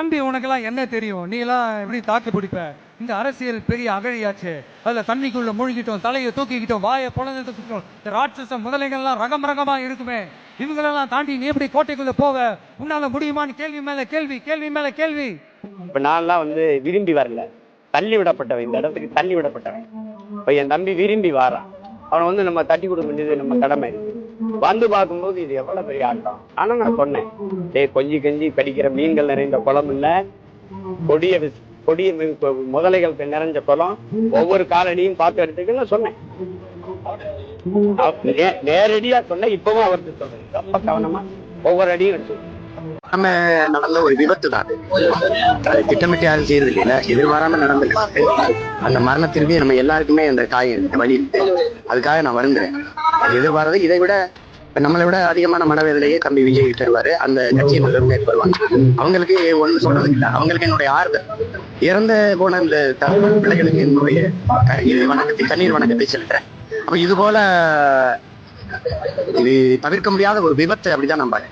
தம்பி உனக்கெல்லாம் என்ன தெரியும்? நீ எல்லாம் எப்படி தாக்கு பிடிப்ப? இந்த அரசியல் பெரிய அகழியாச்சு. அதுல தண்ணிக்குள்ள மூழ்கிட்டோம் தலையை தூக்கிக்கிட்டோம் வாயை பொழந்துக்கிட்டோம் இந்த ராட்சச முதலைகள்லாம் ரகம் ரகமா இருக்குமே. இவங்களெல்லாம் தாண்டி நீ எப்படி கோட்டைக்குள்ள போவ? உன்னால முடியுமான்னு கேள்வி மேல கேள்வி கேள்வி மேல கேள்வி. இப்ப நான்லாம் வந்து விரும்பி வரல. தள்ளி விடப்பட்டவன் இந்த இடத்துக்கு தள்ளி விடப்பட்டவன். இப்ப என் தம்பி விரும்பி வாரான். அவனை வந்து நம்ம தட்டி கொடுக்க வேண்டியது நம்ம கடமை. வந்து பார்க்கும்போது இது எவ்வளவு பெரிய ஆட்டம்? ஆனா நான் சொன்னேன் டேய் கொஞ்சி கஞ்சி கடிக்கிற மீன்கள் நிறைந்த குளம் இல்ல. கொடிய கொடிய முதலைகள் நிறைஞ்ச குளம். ஒவ்வொரு காலடியும் பார்த்து எடுத்துக்கன்னு சொன்னேன். நேரடியா சொன்னேன் இப்பவும் அவர்கிட்ட சொல்றேன் ரொம்ப கவனமா ஒவ்வொரு அடியும் எடுத்து நம்ம நடந்த ஒரு விபத்து தான் திட்டமிட்டு யாரும் செய்யறது இல்லைல்ல எதிர்பாராம நடந்திருக்கு அந்த மரணத்திற்கு நம்ம எல்லாருக்குமே அந்த காயம் வழி அதுக்காக நான் வருந்துறேன். அது இதை விட இப்ப நம்மளை விட அதிகமான மனவேதனையே தம்பி விஜய் கிட்ட வருவாரு அந்த கட்சியை முதல்வர் மேற்கொள்வாங்க. அவங்களுக்கு ஒண்ணு சொல்றது இல்லை. அவங்களுக்கு என்னுடைய ஆறுதல். இறந்த போன இந்த த- பிள்ளைகளுக்கு என்னுடைய வணக்கத்தை கண்ணீர் வணக்கத்தை செலுத்துறேன் அப்ப இது போல இது தவிர்க்க முடியாத ஒரு விபத்து அப்படிதான் ஒன்று